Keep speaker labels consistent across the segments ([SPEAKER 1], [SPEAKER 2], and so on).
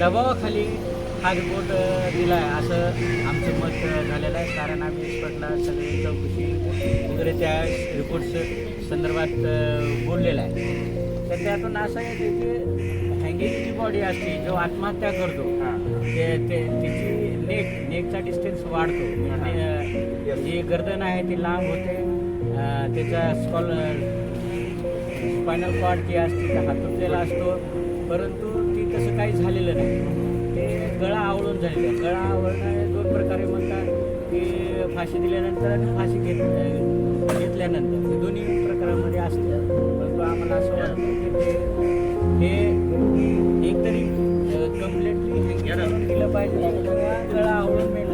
[SPEAKER 1] दबावाखाली हा रिपोर्ट दिला आहे असं आमचं मत झालेलं आहे. कारण आम्ही एक्सपर्टला सगळे चौकशी वगैरे त्या रिपोर्ट्स संदर्भात बोललेलं आहे. तर त्यातून असं आहे की हँगिंग जी बॉडी असते जो आत्महत्या करतो ते ते तिची नेक नेकचा डिस्टन्स वाढतो. म्हणजे जी गर्दन आहे ती लांब होते. त्याचा स्कॉल स्पायनल कॉर्ड जी असते ते हातुटलेला असतो. परंतु तसं काही झालेलं नाही. ते गळा आवळून झालेलं आहे. गळा आवळणं हे दोन प्रकारे म्हणतात की फाशी दिल्यानंतर आणि फाशी घेत घेतल्यानंतर. हे दोन्ही प्रकारामध्ये असतं. परंतु आम्हाला असं वाटतं की ते हे एकतरी कम्प्लिटली दिलं पाहिजे. गळा आवळून मिळ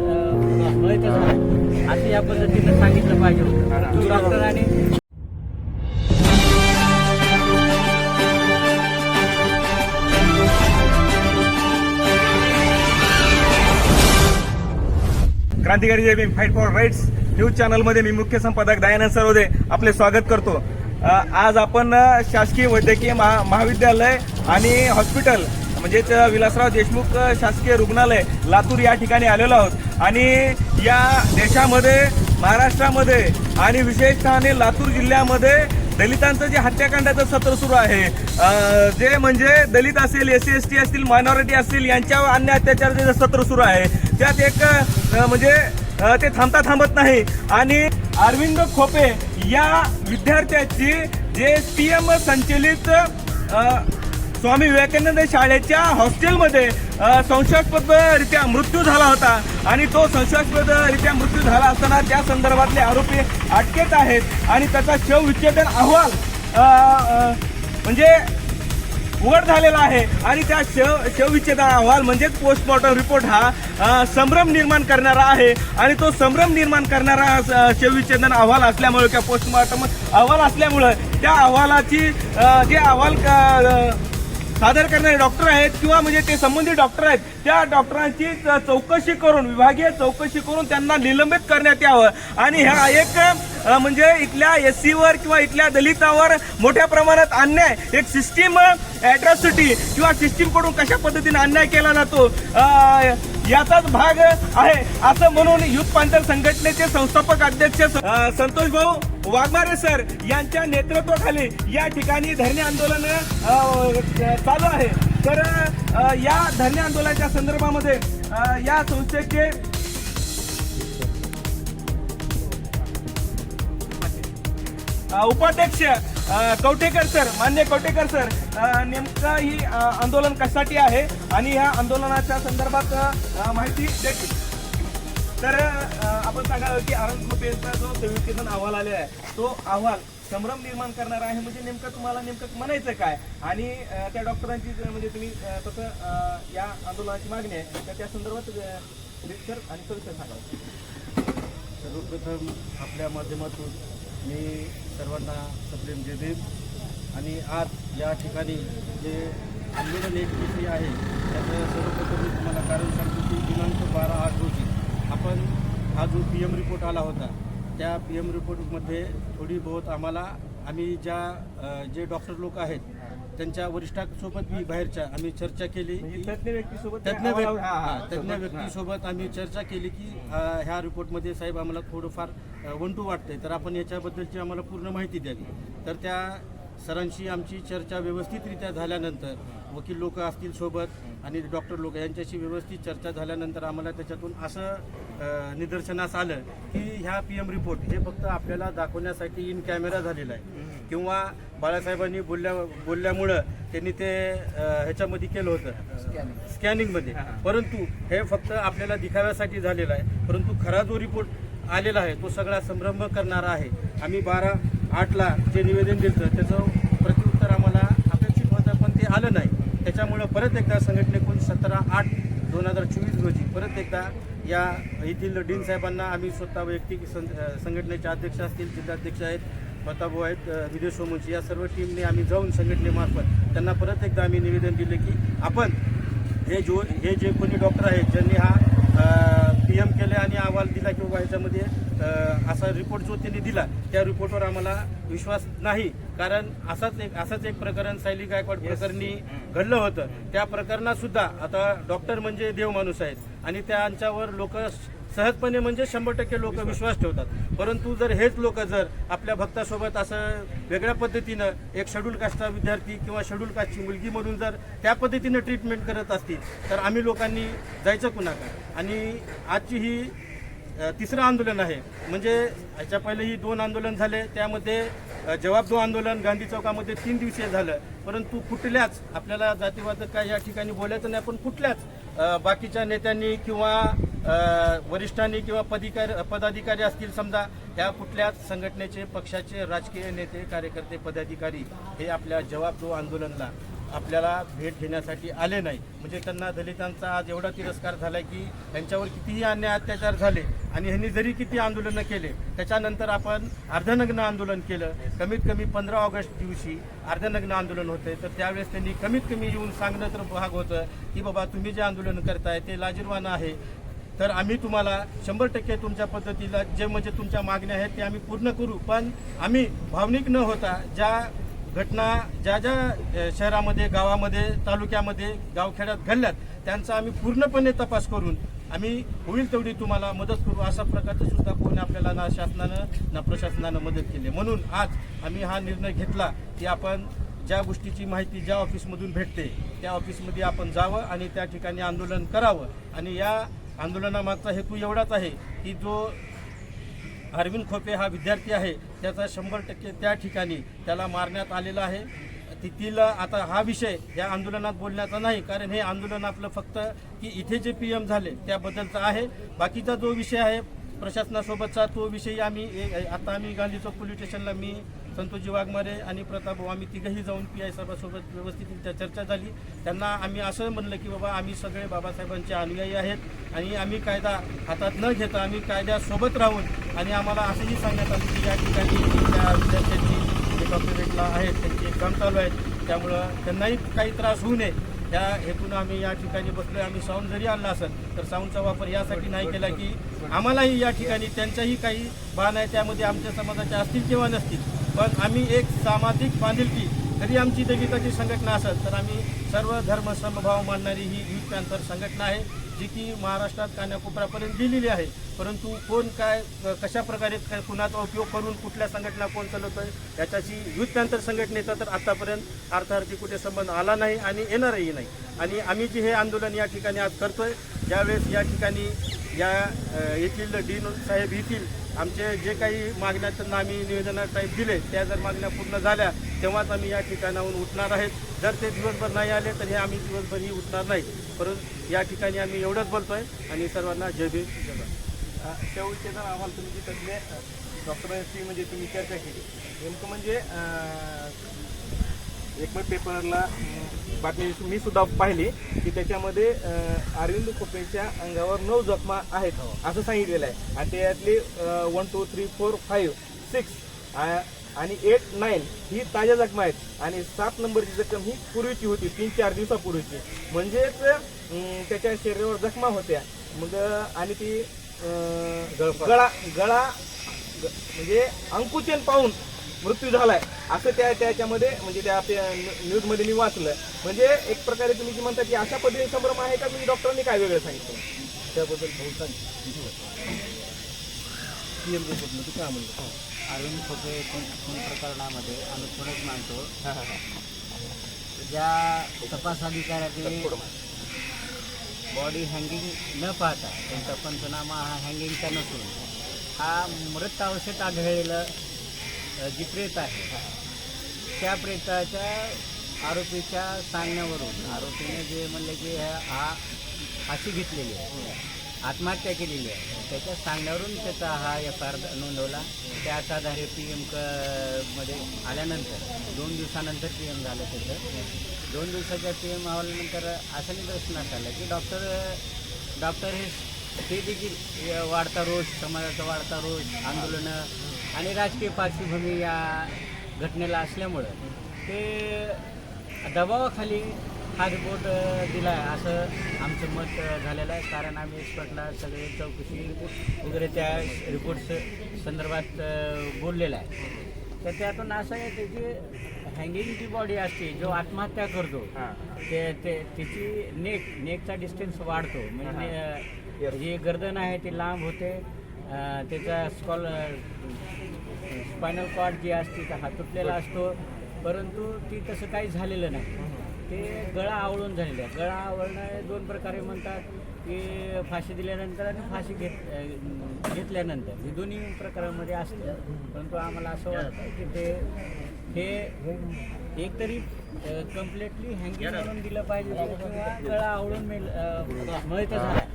[SPEAKER 1] असं या पद्धतीनं सांगितलं पाहिजे. डॉक्टरांनी
[SPEAKER 2] क्रांतिकारी Jai Bhim fight for rights news चॅनलमध्ये मी मुख्य संपादक दयानंद सरोदे आपले स्वागत करतो. आज आपण शासकीय वैद्यकीय महा महाविद्यालय आणि हॉस्पिटल म्हणजेच विलासराव देशमुख शासकीय रुग्णालय लातूर या ठिकाणी आलेलो आहोत. आणि या देशामध्ये महाराष्ट्रामध्ये आणि विशेषतः लातूर जिल्ह्यामध्ये दलितांचं जे हत्याकांडाचं सत्र सुरू आहे जे म्हणजे दलित असेल एस सी एस टी असतील मायनॉरिटी असतील यांच्यावर अन्य अत्याचाराचं जे सत्र सुरू आहे त्यात एक म्हणजे ते थांबता थांबत नाही. आणि अरविंद खोपे या विद्यार्थ्याची जे पी एम संचलित स्वामी विवेकानंद शाळेच्या हॉस्टेलमध्ये संशयास्पदरित्या मृत्यू झाला होता. आणि तो संशयास्पदरित्या मृत्यू झाला असताना त्या संदर्भातले आरोपी अटकेत आहेत. आणि त्याचा शवविच्छेदन अहवाल म्हणजे उघड झालेला आहे. आणि त्या शव शवविच्छेदन अहवाल म्हणजेच पोस्टमॉर्टम रिपोर्ट हा संभ्रम निर्माण करणारा आहे. आणि तो संभ्रम निर्माण करणारा शवविच्छेदन अहवाल असल्यामुळे किंवा पोस्टमॉर्टम अहवाल असल्यामुळे त्या अहवालाची जे अहवाल क- सादर करणारे डॉक्टर आहेत किंवा म्हणजे ते संबंधित डॉक्टर आहेत त्या डॉक्टरांची चौकशी करून विभागीय चौकशी करून त्यांना निलंबित करण्यात यावं. आणि ह्या एक म्हणजे इथल्या एस सीवर किंवा इथल्या दलितावर मोठ्या प्रमाणात अन्याय एक सिस्टीम अॅट्रॉसिटी किंवा सिस्टीमकडून कशा पद्धतीने अन्याय केला जातो याचाच भाग आहे. असं म्हणून युथ पांथर संघटनेचे संस्थापक अध्यक्ष संतोष भाऊ वाघमारे सर यांच्या नेतृत्वाखाली या ठिकाणी धरणे आंदोलन चालू आहे. तर या धरणे आंदोलनाच्या संदर्भामध्ये या संस्थेचे उपाध्यक्ष कवटेकर सर मान्य कवटेकर सर नेमकं ही आंदोलन कशासाठी आहे? आणि ह्या आंदोलनाच्या संदर्भात माहिती देतील. तर आपण सांगावं की आनंद खोपेचा जो संयुक्तीकरण अहवाल आलेला आहे तो अहवाल संभ्रम निर्माण करणारा आहे म्हणजे नेमकं तुम्हाला नेमकं म्हणायचं काय? आणि त्या डॉक्टरांची म्हणजे तुम्ही तसं या आंदोलनाची मागणी आहे तर त्या संदर्भात अ, आणि सविस्तर सांगा
[SPEAKER 3] सर्वप्रथम आपल्या माध्यमातून मी सर्वांना सप्रेम जय आणि आज या ठिकाणी जे आंदोलन एक विषय आहे त्याचं सर्वप्रथम मी तुम्हाला कारण सांगतो की दिनांक बारा आठ रोजी आपण हा जो पी एम रिपोर्ट आला होता त्या पी एम रिपोर्टमध्ये थोडी बहुत आम्हाला आम्ही ज्या जे डॉक्टर लोक आहेत त्यांच्या वरिष्ठांसोबत मी बाहेरच्या आम्ही चर्चा केली.
[SPEAKER 2] म्हणजे
[SPEAKER 3] की
[SPEAKER 2] तज्ञ व्यक्तीसोबत ते
[SPEAKER 3] तज्ञ
[SPEAKER 2] अहवाल-
[SPEAKER 3] व्यक्ती तज्ञ
[SPEAKER 2] सोबत- हा.
[SPEAKER 3] व्यक्तीसोबत आम्ही चर्चा केली की ह्या रिपोर्टमध्ये साहेब आम्हाला थोडंफार वंटू वाटतंय. तर आपण याच्याबद्दलची आम्हाला पूर्ण माहिती द्यावी. तर त्या सरांशी आमची चर्चा व्यवस्थितरित्या झाल्यानंतर वकील लोक असतील सोबत आणि डॉक्टर लोक यांच्याशी व्यवस्थित चर्चा झाल्यानंतर आम्हाला त्याच्यातून असं निदर्शनास आलं की ह्या पी एम रिपोर्ट हे फक्त आपल्याला दाखवण्यासाठी इन कॅमेरा झालेला आहे. किंवा बाळासाहेबांनी बोलल्या बोलल्यामुळं त्यांनी ते ह्याच्यामध्ये केलं होतं. स्कॅनिंगमध्ये. परंतु हे फक्त आपल्याला दिखाव्यासाठी झालेलं आहे. परंतु खरा जो रिपोर्ट आलेला आहे तो सगळा संभ्रम करणारा आहे. आम्ही बारा आठला जे निवेदन दिलं त्याचं प्रत्युत्तर आम्हाला अपेक्षित होतं पण ते आलं नाही. त्याच्यामुळं परत एकदा संघटनेकडून सतरा आठ दोन हजार चोवीस रोजी परत एकदा या येथील डीन साहेबांना आम्ही स्वतः वैयक्तिक सं- संघटनेचे अध्यक्ष असतील जिल्हाध्यक्ष आहेत प्रतापभाऊ आहेत विदेश सोमवंशी या सर्व टीमने आम्ही जाऊन संघटनेमार्फत त्यांना परत एकदा आम्ही निवेदन दिले की आपण हे जो हे जे कोणी डॉक्टर आहेत ज्यांनी हा पी एम केले आणि अहवाल दिला किंवा ह्याच्यामध्ये अ, असा रिपोर्ट जो त्यांनी दिला त्या रिपोर्टवर आम्हाला विश्वास नाही. कारण असाच एक असंच एक प्रकरण सायली गायकवाड प्रकरणी घडलं होतं. त्या प्रकरणात सुद्धा आता डॉक्टर म्हणजे देव माणूस आहेत. आणि त्यांच्यावर लोक सहजपणे म्हणजे शंभर टक्के लोक विश्वास. ठेवतात. परंतु जर हेच लोक जर आपल्या भक्तासोबत असं वेगळ्या पद्धतीनं एक शेड्यूल कास्टचा विद्यार्थी किंवा शेड्यूल कास्टची मुलगी म्हणून जर त्या पद्धतीनं ट्रीटमेंट करत असतील तर आम्ही लोकांनी जायचं कुणाकडे? आणि आजची ही तिसरं आंदोलन आहे. म्हणजे याच्या पहिले ही दोन आंदोलन झाले त्यामध्ये जवाब दो आंदोलन गांधी चौकामध्ये तीन दिवसीय झालं. परंतु कुठल्याच आपल्याला जातीवाद काय या ठिकाणी बोलायचं नाही पण कुठल्याच बाकीच्या नेत्यांनी किंवा वरिष्ठांनी किंवा पदिकार पदाधिकारी असतील समजा ह्या कुठल्याच संघटनेचे पक्षाचे राजकीय नेते कार्यकर्ते पदाधिकारी हे आपल्या जवाब दो आंदोलनला आपल्याला भेट घेण्यासाठी आले नाही. म्हणजे त्यांना दलितांचा आज एवढा तिरस्कार झाला की त्यांच्यावर कितीही अन्याय अत्याचार झाले आणि ह्यांनी जरी किती आंदोलनं केले त्याच्यानंतर आपण अर्धनग्न आंदोलन केलं. कमीत कमी पंधरा ऑगस्ट दिवशी अर्धनग्न आंदोलन होते तर त्यावेळेस त्यांनी कमीत कमी येऊन सांगणं तर भाग होतं की बाबा तुम्ही जे आंदोलन करताय ते लाजीरवानं आहे. तर आम्ही तुम्हाला शंभर टक्के तुमच्या पद्धतीला जे म्हणजे तुमच्या मागण्या आहेत ते आम्ही पूर्ण करू. पण आम्ही भावनिक न होता ज्या घटना ज्या ज्या शहरामध्ये गावामध्ये तालुक्यामध्ये गावखेड्यात घडल्यात त्यांचा आम्ही पूर्णपणे तपास करून आम्ही होईल तेवढी तुम्हाला मदत करू अशा प्रकारचं सुद्धा कोणी आपल्याला ना शासनानं ना प्रशासनानं मदत केली. म्हणून आज आम्ही हा निर्णय घेतला की आपण ज्या गोष्टीची माहिती ज्या ऑफिसमधून भेटते त्या ऑफिसमध्ये आपण जावं आणि त्या ठिकाणी आंदोलन करावं. आणि या आंदोलनामागचा हेतू एवढाच आहे की जो अरविंद खोपे हा विद्यार्थी आहे. त्याचा शंभर टक्के त्या ठिकाणी त्याला मारण्यात आलेला आहे. तिथील आता हा विषय या आंदोलनात बोलण्याचा नाही कारण हे आंदोलन आपलं फक्त की इथे जे पी एम झाले त्याबद्दलचा आहे. बाकीचा जो विषय आहे प्रशासनासोबतचा तो विषयी आम्ही आता आम्ही गांधी चौक पोलीस स्टेशनला मी संतोषजी वाघमारे आणि प्रताप आम्ही तिघंही जाऊन पी आय साहेबांसोबत व्यवस्थित चर्चा झाली. त्यांना आम्ही असं म्हणलं की बाबा आम्ही सगळे बाबासाहेबांचे अनुयायी आहेत आणि आम्ही कायदा हातात न घेता आम्ही कायद्यासोबत राहून आणि आम्हाला असंही सांगण्यात आलं की या ठिकाणी त्या विद्यार्थ्यांची जे आहेत त्यांची एक्झाम चालू आहेत. त्यामुळं त्यांनाही काही त्रास होऊ नये. त्या हेतून आम्ही या ठिकाणी बसलोय. आम्ही साऊंड जरी आणला असेल तर साऊंडचा वापर यासाठी नाही केला की आम्हालाही या ठिकाणी त्यांच्याही काही बाण आहे. त्यामध्ये आमच्या समाजाचे असतील किंवा नसतील. पण आम्ही एक सामाजिक बांधिलकी जरी आमची दलिताची संघटना असेल तर आम्ही सर्व धर्म समभाव मानणारी ही युथ पॅन्थर संघटना आहे. जी की महाराष्ट्रात कान्याकोपऱ्यापर्यंत गेलेली आहे. परंतु कोण काय कशा प्रकारे काय कुणाचा उपयोग करून कुठल्या संघटना कोण चालवतोय याच्याशी युथ संघटनेचा तर आतापर्यंत अर्थार्थी कुठे संबंध आला नाही आणि येणारही नाही. आणि आम्ही जे हे आंदोलन या ठिकाणी आज करतोय ज्यावेळेस या ठिकाणी या येथील डीन साहेब येथील आमचे जे काही मागण्या त्यांना आम्ही निवेदना टाईप दिले त्या जर मागण्या पूर्ण झाल्या तेव्हाच आम्ही या ठिकाणाहून उठणार आहेत. जर ते दिवसभर नाही आले तर हे आम्ही दिवसभरही उठणार नाही. परंतु या ठिकाणी आम्ही एवढंच बोलतोय. आणि सर्वांना जय भीम.
[SPEAKER 2] शेवटचे जर आम्हाला तुम्ही तिथले डॉक्टरांची म्हणजे तुम्ही चर्चा केली. नेमकं म्हणजे अं, एकमेव पेपरला बातमी मी सुद्धा पाहिली की त्याच्यामध्ये अरविंद खोपेच्या अंगावर नऊ जखमा आहेत असं सांगितलेलं आहे. आणि त्यातली one two three four five six आणि एट नाईन ही ताज्या जखमा आहेत. आणि सात नंबरची जखम ही पूर्वीची होती तीन चार दिवसापूर्वीची. म्हणजेच त्याच्या शरीरावर जखमा होत्या. मग आणि ती गळा गळा ग- म्हणजे अंकुचन पाहून मृत्यू झालाय. असं त्या त्याच्यामध्ये म्हणजे त्या न्यूजमध्ये मी वाचलं म्हणजे एक प्रकारे तुम्ही जी म्हणता की अशा पद्धतीने संभ्रम आहे का? तुम्ही डॉक्टरांनी काय वेगळं सांगितलं?
[SPEAKER 3] त्याबद्दल बहुतांश पी एम रिपोर्टमध्ये तू काय म्हणलं
[SPEAKER 1] अरविंद खोके खून खून प्रकरणामध्ये आम्ही पुढेच मानतो.
[SPEAKER 2] हा, हा, हा.
[SPEAKER 1] ज्या तपास अधिकाऱ्याने बॉडी हँगिंग न पाहता त्यांचा पंचनामा हा हँगिंगचा नसून हा मृत अवस्थेत आढळलेलं जी प्रेत आहे त्या प्रेताच्या आरोपीच्या सांगण्यावरून आरोपीने जे म्हणले की हा- हा फाशी घेतलेली आहे. आत्महत्या केलेली आहे. त्याच्या सांगण्यावरून त्याचा हा एफ आर नोंदवला. त्याच आधारे पी एम क मध्ये आल्यानंतर दोन दिवसानंतर पी एम झालं त्याचं. दोन दिवसाच्या पी एम आल्यानंतर असं निदर्शनास आलं की डॉक्टर डॉक्टर हे ते देखील वाढता रोज समाजाचा वाढता रोज आंदोलनं आणि राजकीय पार्श्वभूमी या घटनेला असल्यामुळं ते दबावाखाली हा रिपोर्ट दिला आहे असं आमचं मत झालेलं आहे. कारण आम्ही एक्सपर्टला सगळे चौकशी वगैरे त्या रिपोर्ट्स संदर्भात बोललेलं आहे. तर त्यातून असं आहे त्याची हँगिंग जी बॉडी असते जो आत्महत्या करतो. ते ते तिची नेक नेकचा डिस्टन्स वाढतो. म्हणजे जी गर्दन आहे ती लांब होते. त्याचा स्कॉल स्पायनल कॉर्ड जी असते तर हा तुटलेला असतो. परंतु ती तसं काही झालेलं नाही. ते गळा आवळून झालेलं आहे गळा आवळणं हे दोन प्रकारे म्हणतात की फाशी दिल्यानंतर आणि फाशी घेत घेतल्यानंतर. हे दोन्ही प्रकारामध्ये असतं. परंतु आम्हाला असं वाटतं की ते हे एक तरी कम्प्लिटली हँगिंग म्हणून दिलं पाहिजे किंवा गळा आवळून मेल अ, मयत झाला.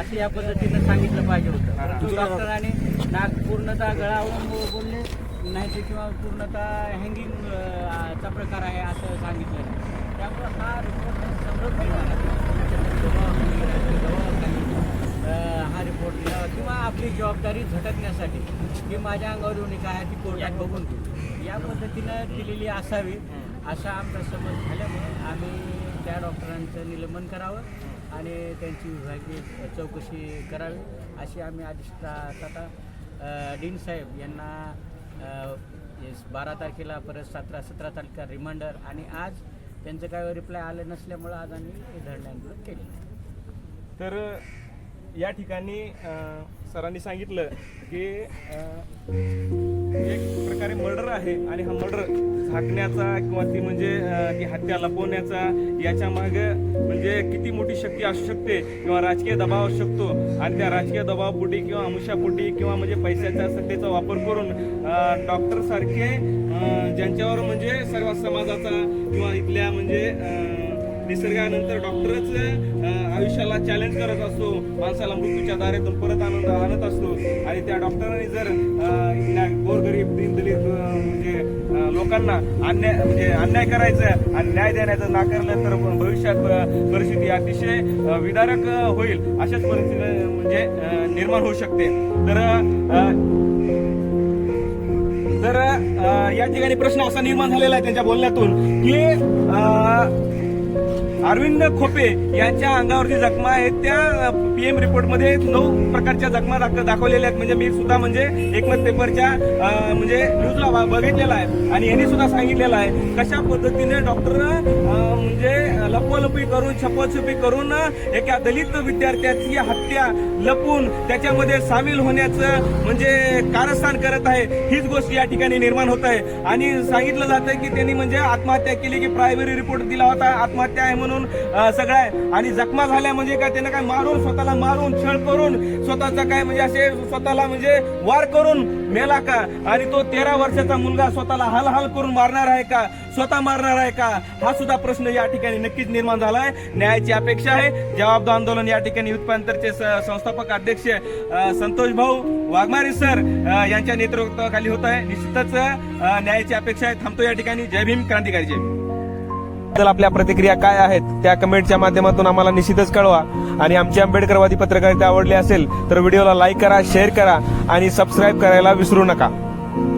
[SPEAKER 1] असं या पद्धतीनं सांगितलं पाहिजे होतं. डॉक्टरांनी नाक पूर्णतः गळा आवळून बोलले नाही तर किंवा पूर्णतः हँगिंग चा प्रकार आहे असं सांगितलं. त्यामुळं हा रिपोर्ट समृद्ध हा रिपोर्ट किंवा आपली जबाबदारी झटकण्यासाठी की माझ्या अंगावर येऊन काय ती कोर्टात बघून घेऊ या पद्धतीनं दिलेली असावी असा आमचा समज झाल्यामुळे आम्ही त्या डॉक्टरांचं निलंबन करावं आणि त्यांची विभागीय चौकशी करावी अशी आम्ही अधिष्ठाता आता डीन साहेब यांना बारा तारखेला परत सतरा सतरा तारखेला रिमांडर आणि आज त्यांचं काय रिप्लाय आलं नसल्यामुळं आज आम्ही हे धरणे आंदोलन केले
[SPEAKER 2] तर या ठिकाणी सरांनी सांगितलं की एक प्रकारे मर्डर आहे आणि हा मर्डर झाकण्याचा किंवा ती म्हणजे ती हत्या लपवण्याचा याच्या मागे म्हणजे किती मोठी शक्ती असू शकते किंवा राजकीय दबाव असू शकतो. आणि त्या राजकीय दबावापोटी किंवा अमुषापोटी किंवा म्हणजे पैशाच्या सत्तेचा वापर करून डॉक्टरसारखे ज्यांच्यावर म्हणजे सर्व समाजाचा किंवा इथल्या म्हणजे निसर्गानंतर डॉक्टरच आयुष्याला चॅलेंज करत असतो. माणसाला मृत्यूच्या दारेतून परत आनंद आणत असतो. आणि त्या डॉक्टरांनी जर अं, इथल्या गोरगरीब दिनदलित म्हणजे लोकांना अन्याय म्हणजे अन्याय करायचं आणि न्याय देण्याचं नाकारलं तर भविष्यात परिस्थिती अतिशय विदारक होईल. अशाच परिस्थिती म्हणजे निर्माण होऊ शकते. तर तर या ठिकाणी प्रश्न असा निर्माण झालेला आहे त्यांच्या बोलण्यातून की अरविंद खोपे यांच्या अंगावरती जखमा आहेत. त्या पीएम रिपोर्टमध्ये नऊ प्रकारच्या जखमा दाखवलेल्या आहेत. म्हणजे मी सुद्धा म्हणजे एकमत पेपरच्या म्हणजे न्यूजला बघितलेला आहे. आणि यांनी सुद्धा सांगितलेलं आहे. कशा पद्धतीने डॉक्टर म्हणजे लपवलपी करून छपछपी करून एका दलित विद्यार्थ्याची हत्या लपून त्याच्यामध्ये सामील होण्याचं म्हणजे कारस्थान करत आहे. हीच गोष्ट या ठिकाणी निर्माण होत आहे. आणि सांगितलं जातं की त्यांनी म्हणजे आत्महत्या केली की प्रायमरी रिपोर्ट दिला होता आत्महत्या आहे म्हणून सगळं आहे. आणि जखमा झाल्या म्हणजे काय त्यानं काय मारून स्वतःला मारून छळ करून स्वतःचा काय म्हणजे असे स्वतःला म्हणजे वार करून मेला का? आणि तो तेरा वर्षाचा मुलगा स्वतःला हाल करून मारणार आहे का? स्वतः मारणार आहे का? हा सुद्धा प्रश्न या ठिकाणी नक्कीच निर्माण झाला आहे न्यायाची अपेक्षा आहे. जवाबदो आंदोलन या ठिकाणी युथपांतरचे संस्थापक अध्यक्ष संतोष भाऊ वाघमारे सर यांच्या नेतृत्वाखाली होत आहे. निश्चितच न्यायाची अपेक्षा आहे. थांबतो या ठिकाणी. जय भीम क्रांतिकारी जय आपल्या प्रतिक्रिया काय आहेत? त्या कमेंटच्या माध्यमातून आम्हाला निश्चितच कळवा. आणि आमची आंबेडकरवादी पत्रकारिता आवडली असेल तर व्हिडिओला लाईक करा शेअर करा आणि सबस्क्राईब करायला विसरू नका.